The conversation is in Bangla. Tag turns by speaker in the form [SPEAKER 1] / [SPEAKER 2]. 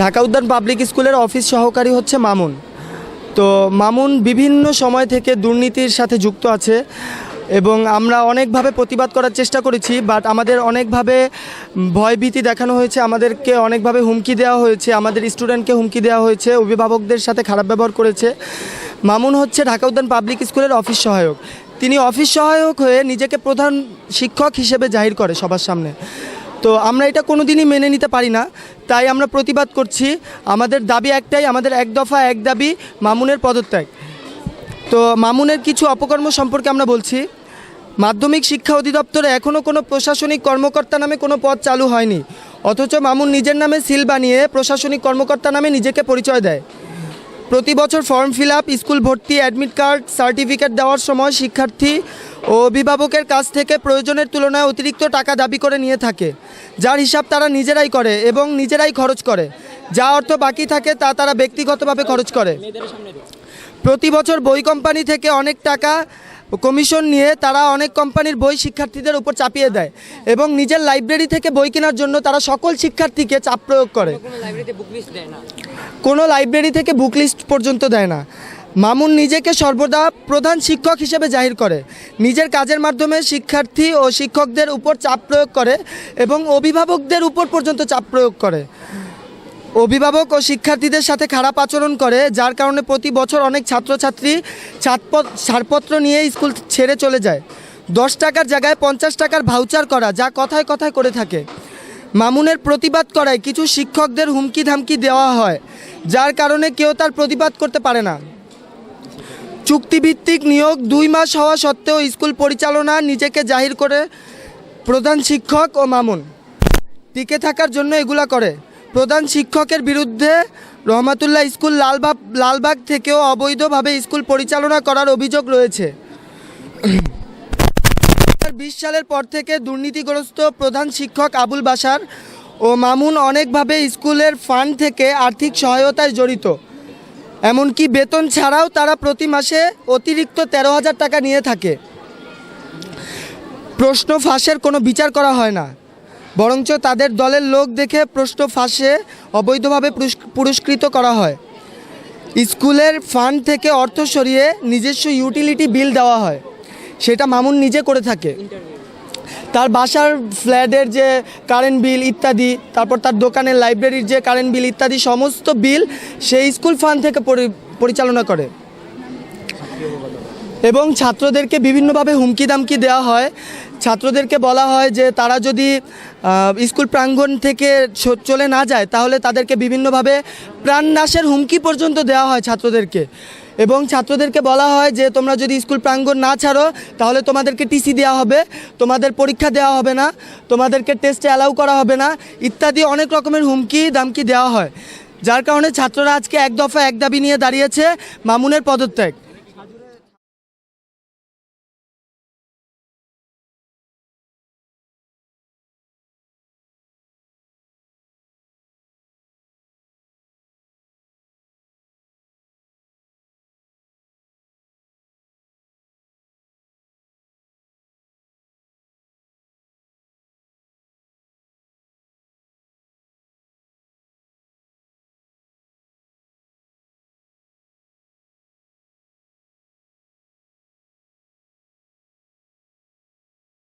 [SPEAKER 1] ঢাকা উদ্যান পাবলিক স্কুলের অফিস সহকারী হচ্ছে মামুন। তো মামুন বিভিন্ন সময় থেকে দুর্নীতির সাথে যুক্ত আছে এবং আমরা অনেকভাবে প্রতিবাদ করার চেষ্টা করেছি বাট আমাদের অনেকভাবে ভয়ভীতি দেখানো হয়েছে, আমাদেরকে অনেকভাবে হুমকি দেওয়া হয়েছে, আমাদের স্টুডেন্টকে হুমকি দেওয়া হয়েছে, অভিভাবকদের সাথে খারাপ ব্যবহার করেছে। মামুন হচ্ছে ঢাকা উদ্যান পাবলিক স্কুলের অফিস সহায়ক। তিনি অফিস সহায়ক হয়ে নিজেকে প্রধান শিক্ষক হিসেবে জাহির করে সবার সামনে। তো আমরা এটা কোনো দিনই মেনে নিতে পারি না। তাই আমরা প্রতিবাদ করছি। আমাদের দাবি একটাই, আমাদের এক দফা এক দাবি, মামুনের পদত্যাগ। তো মামুনের কিছু অপকর্ম সম্পর্কে আমরা বলছি। মাধ্যমিক শিক্ষা অধিদপ্তরে এখনও কোনো প্রশাসনিক কর্মকর্তা নামে কোনো পদ চালু হয়নি। অথচ মামুন নিজের নামে সিল বানিয়ে প্রশাসনিক কর্মকর্তা নামে নিজেকে পরিচয় দেয়। প্রতি বছর ফর্ম ফিল আপ, স্কুল ভর্তি, অ্যাডমিট কার্ড, সার্টিফিকেট দেওয়ার সময় শিক্ষার্থী ও অভিভাবকের কাছ থেকে প্রয়োজনের তুলনায় অতিরিক্ত টাকা দাবি করে নিয়ে থাকে। যার হিসাব তারা নিজেরাই করে এবং নিজেরাই খরচ করে। যা অর্থ বাকি থাকে তা তারা ব্যক্তিগতভাবে খরচ করে। প্রতি বছর বই কোম্পানি থেকে অনেক টাকা কমিশন নিয়ে তারা অনেক কোম্পানির বই শিক্ষার্থীদের উপর চাপিয়ে দেয় এবং নিজের লাইব্রেরি থেকে বই কেনার জন্য তারা সকল শিক্ষার্থীকে চাপ প্রয়োগ করে।
[SPEAKER 2] কোনো
[SPEAKER 1] লাইব্রেরি থেকে বুক লিস্ট পর্যন্ত দেয় না। মামুন নিজেকে সর্বদা প্রধান শিক্ষক হিসেবে জাহির করে। নিজের কাজের মাধ্যমে শিক্ষার্থী ও শিক্ষকদের উপর চাপ প্রয়োগ করে এবং অভিভাবকদের উপর পর্যন্ত চাপ প্রয়োগ করে। অভিভাবক ও শিক্ষার্থীদের সাথে খারাপ আচরণ করে, যার কারণে প্রতি বছর অনেক ছাত্রছাত্রী ছাড়পত ছাড়পত্র নিয়ে স্কুল ছেড়ে চলে যায়। দশ টাকার জায়গায় পঞ্চাশ টাকার ভাউচার করা, যা কথায় কথায় করে থাকে। মামুনের প্রতিবাদ করায় কিছু শিক্ষকদের হুমকি ধামকি দেওয়া হয়, যার কারণে কেউ তার প্রতিবাদ করতে পারে না। চুক্তিভিত্তিক নিয়োগ দুই মাস হওয়া সত্ত্বেও স্কুল পরিচালনা নিজেকে জাহির করে প্রধান শিক্ষক ও মামুন। টিকে থাকার জন্য এগুলা করে। প্রধান শিক্ষকের বিরুদ্ধে রহমাতুল্লাহ স্কুল লালবাগ লালবাগ থেকেও অবৈধভাবে স্কুল পরিচালনা করার অভিযোগ রয়েছে। বিশ সালের পর থেকে দুর্নীতিগ্রস্ত প্রধান শিক্ষক আবুল বাসার ও মামুন অনেকভাবে স্কুলের ফান্ড থেকে আর্থিক সহায়তায় জড়িত। এমনকি বেতন ছাড়াও তারা প্রতি মাসে অতিরিক্ত তেরো হাজার টাকা নিয়ে থাকে। প্রশ্ন ফাঁসের কোনো বিচার করা হয় না। বরঞ্চ তাদের দলের লোক দেখে প্রশ্ন ফাঁসে অবৈধভাবে পুরস্কৃত করা হয়। স্কুলের ফান্ড থেকে অর্থ সরিয়ে নিজস্ব ইউটিলিটি বিল দেওয়া হয়। সেটা মামুন নিজে করে থাকে। তার বাসার ফ্ল্যাটের যে কারেন্ট বিল ইত্যাদি, তারপর তার দোকানের লাইব্রেরির যে কারেন্ট বিল ইত্যাদি সমস্ত বিল সেই স্কুল ফান্ড থেকে পরি- পরিচালনা করে। এবং ছাত্রদেরকে বিভিন্নভাবে হুমকি দামকি দেওয়া হয়। ছাত্রদেরকে বলা হয় যে তারা যদি স্কুল প্রাঙ্গণ থেকে চলে না যায়, তাহলে তাদেরকে বিভিন্নভাবে প্রাণনাশের হুমকি পর্যন্ত দেওয়া হয় ছাত্রদেরকে। এবং ছাত্রদেরকে বলা হয় যে, তোমরা যদি স্কুল প্রাঙ্গণ না ছাড়ো, তাহলে তোমাদেরকে টিসি দেওয়া হবে, তোমাদের পরীক্ষা দেওয়া হবে না, তোমাদেরকে টেস্টে অ্যালাউ করা হবে না, ইত্যাদি অনেক রকমের হুমকি দামকি দেওয়া হয়। যার কারণে ছাত্ররা আজকে এক দফা এক দাবি নিয়ে দাঁড়িয়েছে মামুনের পদত্যাগ।